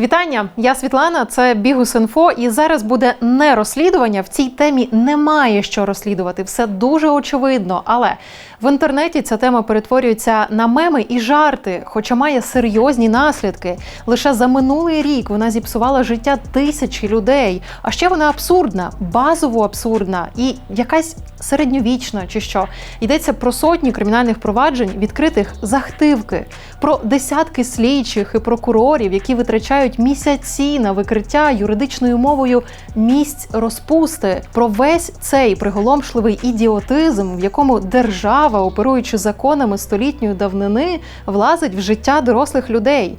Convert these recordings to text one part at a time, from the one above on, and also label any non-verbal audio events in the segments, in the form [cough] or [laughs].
Вітання, я Світлана. Це Бігус.Інфо. І зараз буде не розслідування. В цій темі немає що розслідувати. Все дуже очевидно. Але в інтернеті ця тема перетворюється на меми і жарти, хоча має серйозні наслідки. Лише за минулий рік вона зіпсувала життя тисячі людей. А ще вона абсурдна, базово абсурдна і якась середньовічна, чи що йдеться про сотні кримінальних проваджень, відкритих захтивки, про десятки слідчих і прокурорів, які витрачають місяці на викриття юридичною мовою місць розпусти, про весь цей приголомшливий ідіотизм, в якому держава, оперуючи законами столітньої давнини, влазить в життя дорослих людей.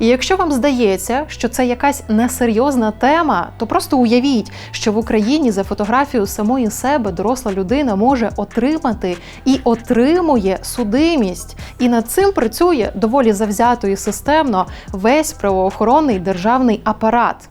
І якщо вам здається, що це якась несерйозна тема, то просто уявіть, що в Україні за фотографію самої себе доросла людина може отримати і отримує судимість. І над цим працює доволі завзято і системно весь правоохоронний державний апарат.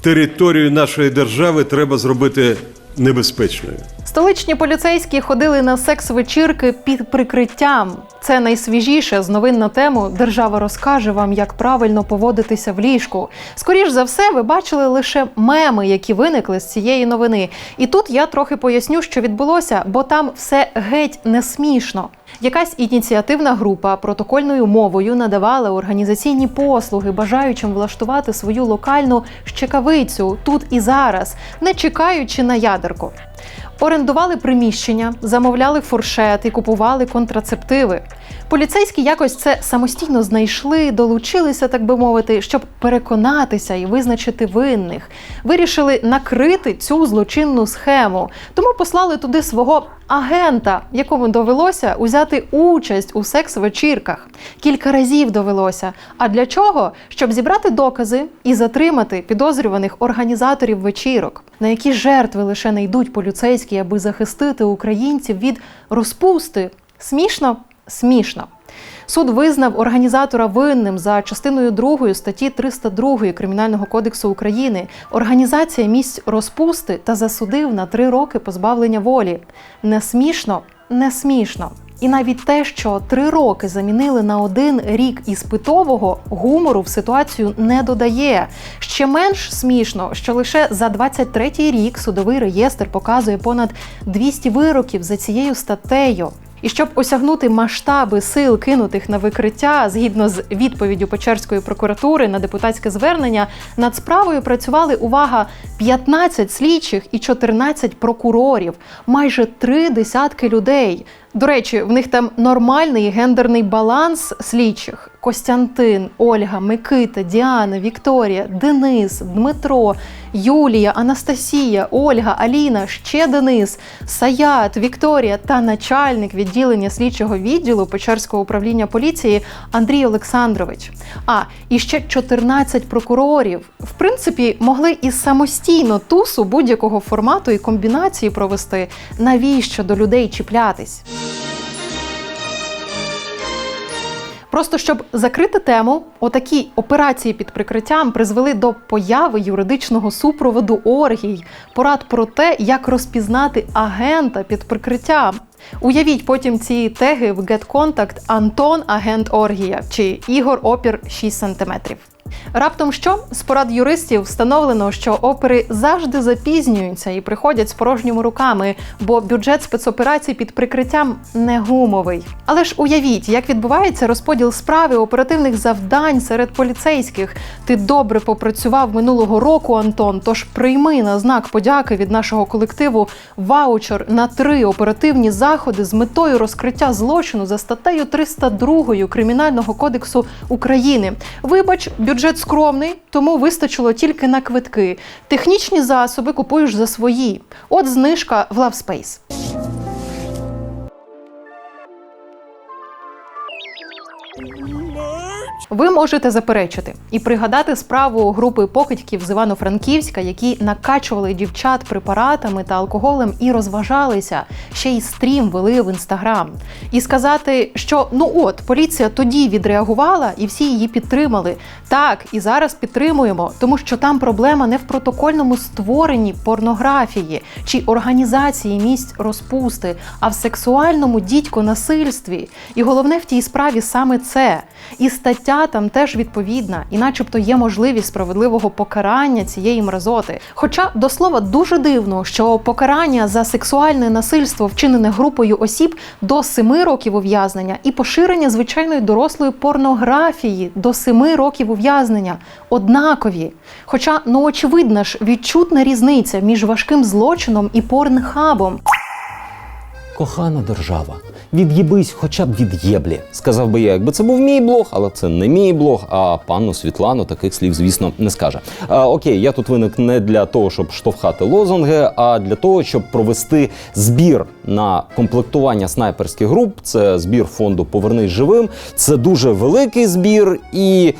Територію нашої держави треба зробити небезпечною. Столичні поліцейські ходили на секс-вечірки під прикриттям. Це найсвіжіше з новин на тему Держава розкаже вам, як правильно поводитися в ліжку. Скоріш за все, ви бачили лише меми, які виникли з цієї новини. І тут я трохи поясню, що відбулося, бо там все геть не смішно. Якась ініціативна група протокольною мовою надавала організаційні послуги, бажаючим влаштувати свою локальну щекавицю тут і зараз, не чекаючи на ядерку. Орендували приміщення, замовляли фуршет і купували контрацептиви. Поліцейські якось це самостійно знайшли, долучилися, так би мовити, щоб переконатися і визначити винних. Вирішили накрити цю злочинну схему, тому послали туди свого агента, якому довелося узяти участь у секс-вечірках. Кілька разів довелося. А для чого? Щоб зібрати докази і затримати підозрюваних організаторів вечірок, на які жертви лише не йдуть поліцейські, аби захистити українців від розпусти. Смішно? Смішно. Суд визнав організатора винним за частиною 2 статті 302 Кримінального кодексу України організація місць розпусти та засудив на три роки позбавлення волі. Не смішно, не смішно. І навіть те, що три роки замінили на один рік іспитового, гумору в ситуацію не додає. Ще менш смішно, що лише за 23-й рік судовий реєстр показує понад 200 вироків за цією статтею. І щоб осягнути масштаби сил, кинутих на викриття, згідно з відповіддю Печерської прокуратури на депутатське звернення, над справою працювали увага 15 слідчих і 14 прокурорів, майже три десятки людей. До речі, в них там нормальний гендерний баланс слідчих: Костянтин, Ольга, Микита, Діана, Вікторія, Денис, Дмитро, Юлія, Анастасія, Ольга, Аліна, ще Денис, Саят, Вікторія та начальник відділення слідчого відділу Печерського управління поліції Андрій Олександрович. А і ще 14 прокурорів. В принципі, могли і самостійно тусу будь-якого формату і комбінації провести. Навіщо до людей чіплятись? Просто щоб закрити тему, отакі операції під прикриттям призвели до появи юридичного супроводу оргій, порад про те, як розпізнати агента під прикриттям. Уявіть потім ці теги в GetContact Антон Агент Оргія чи Ігор Опір 6 см. Раптом що з порад юристів встановлено, що опери завжди запізнюються і приходять з порожніми руками, бо бюджет спецоперацій під прикриттям не гумовий. Але ж уявіть, як відбувається розподіл справи оперативних завдань серед поліцейських. Ти добре попрацював минулого року, Антон. Тож прийми на знак подяки від нашого колективу ваучер на три оперативні заходи з метою розкриття злочину за статтею 302 Кримінального кодексу України. Вибач, бюджет скромний, тому вистачило тільки на квитки. Технічні засоби купуєш за свої. От знижка в LoveSpace. Ви можете заперечити і пригадати справу групи покидьків з Івано-Франківська, які накачували дівчат препаратами та алкоголем і розважалися, ще й стрім вели в інстаграм. І сказати, що ну от поліція тоді відреагувала і всі її підтримали. Так, і зараз підтримуємо, тому що там проблема не в протокольному створенні порнографії чи організації місць розпусти, а в сексуальному дідько-насильстві. І головне в тій справі саме це. І стаття там теж відповідна, і начебто є можливість справедливого покарання цієї мразоти. Хоча до слова дуже дивно, що покарання за сексуальне насильство, вчинене групою осіб до 7 років ув'язнення, і поширення звичайної дорослої порнографії до 7 років ув'язнення однакові. Хоча ну очевидна ж відчутна різниця між важким злочином і порнхабом. Кохана держава, від'їбись хоча б від єблі. Сказав би я, якби це був мій блог, але це не мій блог. А пану Світлану таких слів, звісно, не скаже. А, окей, я тут виник не для того, щоб штовхати лозунги, а для того, щоб провести збір на комплектування снайперських груп. Це збір фонду Повернись живим. Це дуже великий збір і.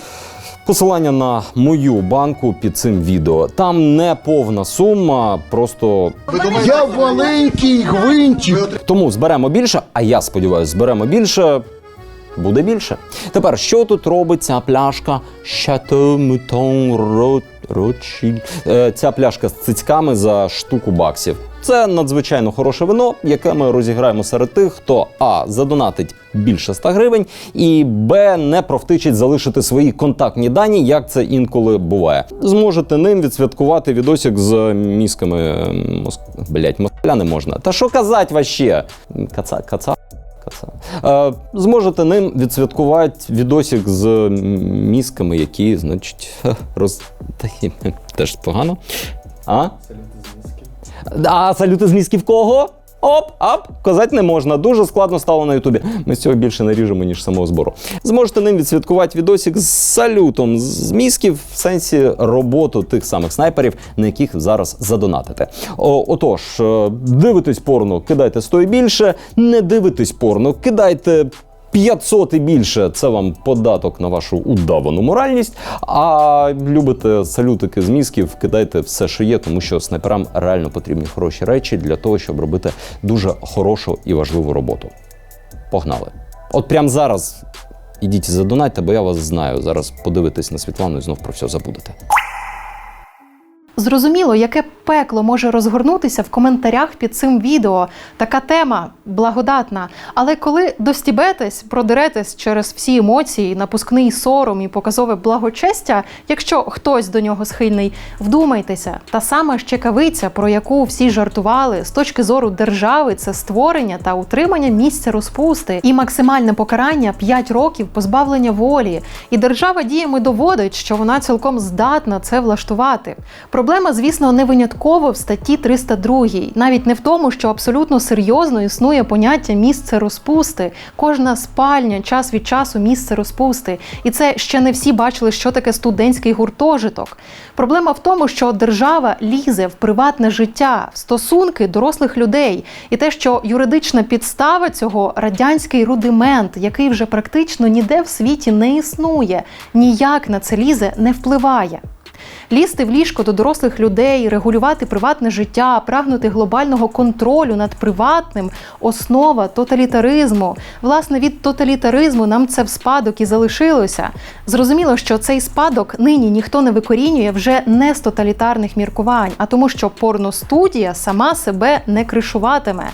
Посилання на мою банку під цим відео. Там не повна сума, просто Я маленький гвинтик. тому зберемо більше, а я сподіваюся, зберемо більше. Буде більше. Тепер, що тут робить ця пляшка? Е, Ця пляшка з цицьками за штуку баксів. Це надзвичайно хороше вино, яке ми розіграємо серед тих, хто а задонатить більше 100 гривень, і б не провтичить залишити свої контактні дані, як це інколи буває. Зможете ним відсвяткувати відосик з мізками е, моск... блять, москаля не можна. Та що казать ваще? Каца, каца. Е, зможете ним відсвяткувати відосик з мізками, які, значить, [laughs] роз... Та Теж погано. А? А салюти з мізків кого? Оп, ап, казати не можна. Дуже складно стало на Ютубі. Ми з цього більше наріжемо, ніж самого збору. Зможете ним відсвяткувати відосик з салютом з мізків в сенсі роботу тих самих снайперів, на яких зараз задонатите. О, отож, дивитись дивитесь порно, кидайте 100 і більше, не дивитесь порно, кидайте 500 і більше це вам податок на вашу удавану моральність. А любите салютики з мізків, кидайте все, що є, тому що снайперам реально потрібні хороші речі для того, щоб робити дуже хорошу і важливу роботу. Погнали! От прямо зараз ідіть і задонайте, бо я вас знаю. Зараз подивитесь на Світлану і знов про все забудете. Зрозуміло, яке пекло може розгорнутися в коментарях під цим відео. Така тема благодатна. Але коли достібетесь, продеретесь через всі емоції, напускний сором і показове благочестя, якщо хтось до нього схильний, вдумайтеся, та сама щекавиця, про яку всі жартували з точки зору держави, це створення та утримання місця розпусти і максимальне покарання 5 років позбавлення волі. І держава діями доводить, що вона цілком здатна це влаштувати. Проблема, звісно, не винятково в статті 302, навіть не в тому, що абсолютно серйозно існує поняття місце розпусти. Кожна спальня час від часу місце розпусти. І це ще не всі бачили, що таке студентський гуртожиток. Проблема в тому, що держава лізе в приватне життя, в стосунки дорослих людей, і те, що юридична підстава цього радянський рудимент, який вже практично ніде в світі не існує, ніяк на це лізе не впливає. Лізти в ліжко до дорослих людей, регулювати приватне життя, прагнути глобального контролю над приватним основа тоталітаризму. Власне, від тоталітаризму нам це в спадок і залишилося. Зрозуміло, що цей спадок нині ніхто не викорінює вже не з тоталітарних міркувань, а тому, що порностудія сама себе не кришуватиме.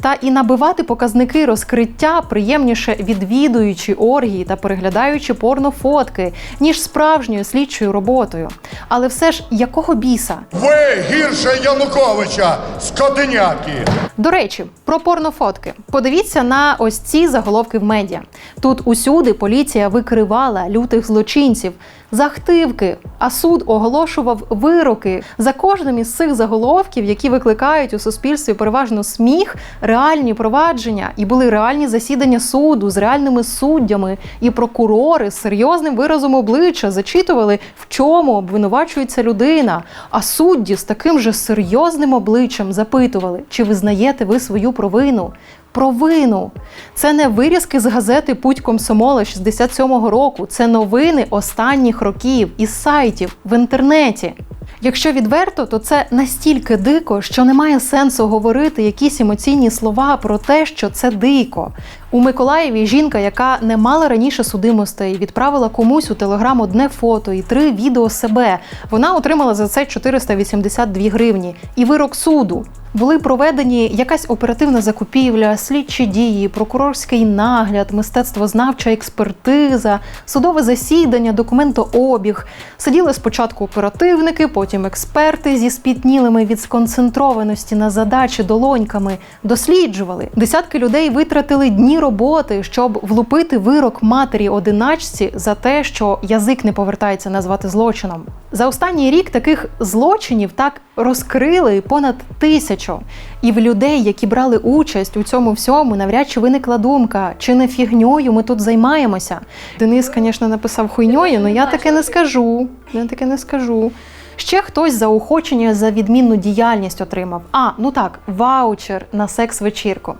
Та і набивати показники розкриття приємніше відвідуючи оргії та переглядаючи порнофотки, ніж справжньою слідчою роботою. Але все ж якого біса? Ви гірше Януковича, скотиняки. До речі, про порнофотки. Подивіться на ось ці заголовки в медіа. Тут усюди поліція викривала лютих злочинців, захтивки, а суд оголошував вироки. За кожним із цих заголовків, які викликають у суспільстві переважно сміх, реальні провадження і були реальні засідання суду з реальними суддями, і прокурори з серйозним виразом обличчя зачитували, в чому обвинувачується людина. А судді з таким же серйозним обличчям запитували, чи визнаєте ви свою провину. Провину. Це не вирізки з газети Путь комсомола 67-го року. Це новини останніх років із сайтів в інтернеті. Якщо відверто, то це настільки дико, що немає сенсу говорити якісь емоційні слова про те, що це дико. У Миколаєві жінка, яка не мала раніше судимостей, відправила комусь у телеграм одне фото і три відео себе. Вона отримала за це 482 гривні. І вирок суду. Були проведені якась оперативна закупівля, слідчі дії, прокурорський нагляд, мистецтвознавча експертиза, судове засідання, документообіг. Сиділи спочатку оперативники, потім експерти зі спітнілими від сконцентрованості на задачі долоньками, досліджували. Десятки людей витратили дні роботи, щоб влупити вирок матері одиначці за те, що язик не повертається назвати злочином. За останній рік таких злочинів так розкрили понад тисячу. І в людей, які брали участь у цьому всьому, навряд чи виникла думка, чи не фігньою ми тут займаємося. Денис, звісно, написав хуйньою, але я таке не скажу. Я таке не скажу. Ще хтось заохочення за відмінну діяльність отримав. А, ну так, ваучер на секс-вечірку.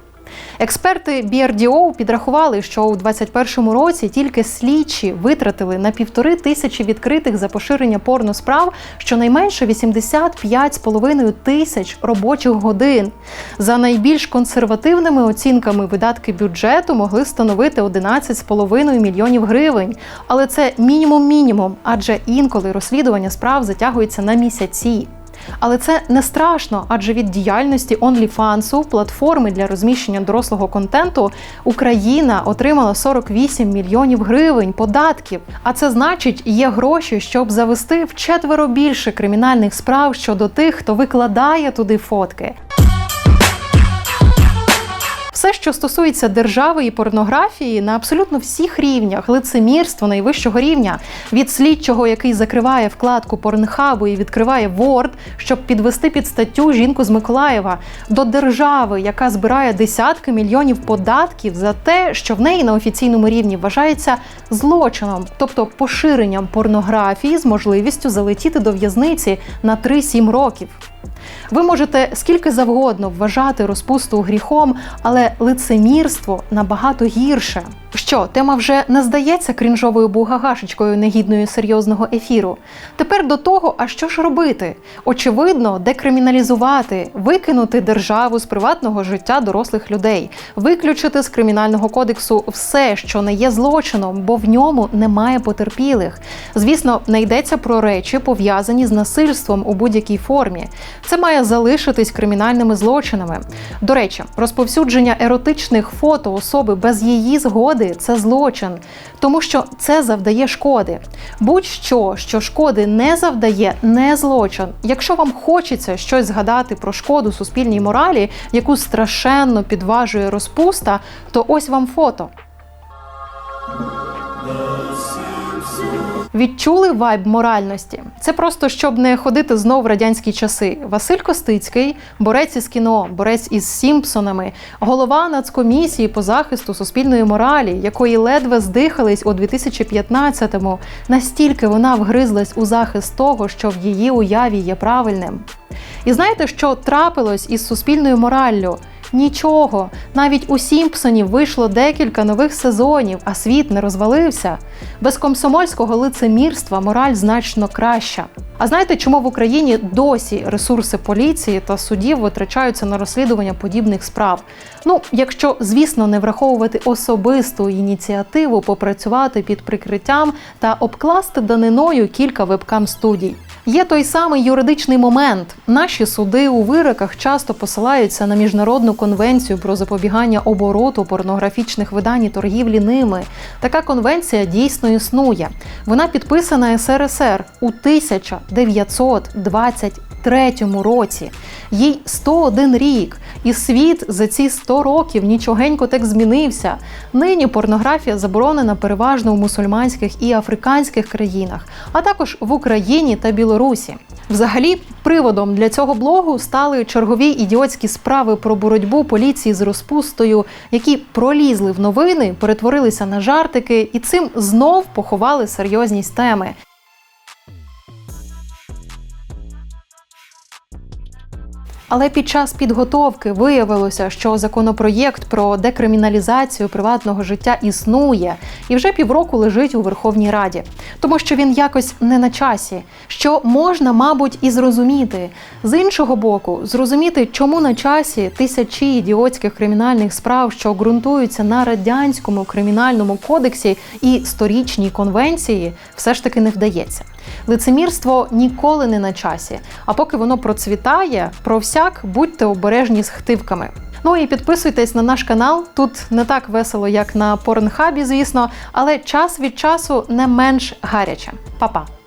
Експерти BRDO підрахували, що у 2021 році тільки слідчі витратили на півтори тисячі відкритих за поширення порносправ щонайменше 85,5 тисяч робочих годин. За найбільш консервативними оцінками видатки бюджету могли становити 11,5 мільйонів гривень. Але це мінімум-мінімум, адже інколи розслідування справ затягується на місяці. Але це не страшно, адже від діяльності OnlyFans, платформи для розміщення дорослого контенту, Україна отримала 48 мільйонів гривень податків. А це значить, є гроші, щоб завести в четверо більше кримінальних справ щодо тих, хто викладає туди фотки. Все, що стосується держави і порнографії, на абсолютно всіх рівнях, лицемірство найвищого рівня, від слідчого, який закриває вкладку порнхабу і відкриває Word, щоб підвести під статтю жінку з Миколаєва, до держави, яка збирає десятки мільйонів податків за те, що в неї на офіційному рівні вважається злочином, тобто поширенням порнографії з можливістю залетіти до в'язниці на 3-7 років. Ви можете скільки завгодно вважати розпусту гріхом, але лицемірство набагато гірше. Що, тема вже не здається крінжовою бугагашечкою негідною серйозного ефіру. Тепер до того, а що ж робити? Очевидно, декриміналізувати, викинути державу з приватного життя дорослих людей, виключити з кримінального кодексу все, що не є злочином, бо в ньому немає потерпілих. Звісно, не йдеться про речі, пов'язані з насильством у будь-якій формі. Це має залишитись кримінальними злочинами. До речі, розповсюдження еротичних фото особи без її згоди це злочин, тому що це завдає шкоди. Будь-що, що шкоди не завдає, не злочин. Якщо вам хочеться щось згадати про шкоду суспільній моралі, яку страшенно підважує розпуста, то ось вам фото. Відчули вайб моральності. Це просто щоб не ходити знов в радянські часи. Василь Костицький, борець із кіно, борець із Сімпсонами, голова нацкомісії по захисту суспільної моралі, якої ледве здихались у 2015-му. Настільки вона вгризлась у захист того, що в її уяві є правильним. І знаєте, що трапилось із суспільною мораллю? Нічого, навіть у Сімпсонів вийшло декілька нових сезонів, а світ не розвалився. Без комсомольського лицемірства мораль значно краща. А знаєте, чому в Україні досі ресурси поліції та судів витрачаються на розслідування подібних справ? Ну, якщо, звісно, не враховувати особисту ініціативу попрацювати під прикриттям та обкласти даниною кілька вебкам студій. Є той самий юридичний момент. Наші суди у вироках часто посилаються на міжнародну конвенцію про запобігання обороту порнографічних видань і торгівлі ними. Така конвенція дійсно існує. Вона підписана СРСР у 1923 році. Їй 101 рік, і світ за ці 100 років нічогенько так змінився. Нині порнографія заборонена переважно в мусульманських і африканських країнах, а також в Україні та Білорусі. Взагалі, приводом для цього блогу стали чергові ідіотські справи про боротьбу поліції з розпустою, які пролізли в новини, перетворилися на жартики і цим знов поховали серйозність теми. Але під час підготовки виявилося, що законопроєкт про декриміналізацію приватного життя існує і вже півроку лежить у Верховній Раді, тому що він якось не на часі, що можна, мабуть, і зрозуміти. З іншого боку, зрозуміти, чому на часі тисячі ідіотських кримінальних справ, що ґрунтуються на радянському кримінальному кодексі і сторічній конвенції, все ж таки не вдається. Лицемірство ніколи не на часі. А поки воно процвітає, про всяк будьте обережні з хтивками. Ну і підписуйтесь на наш канал. Тут не так весело, як на порнхабі, звісно, але час від часу не менш гаряче. Па-па!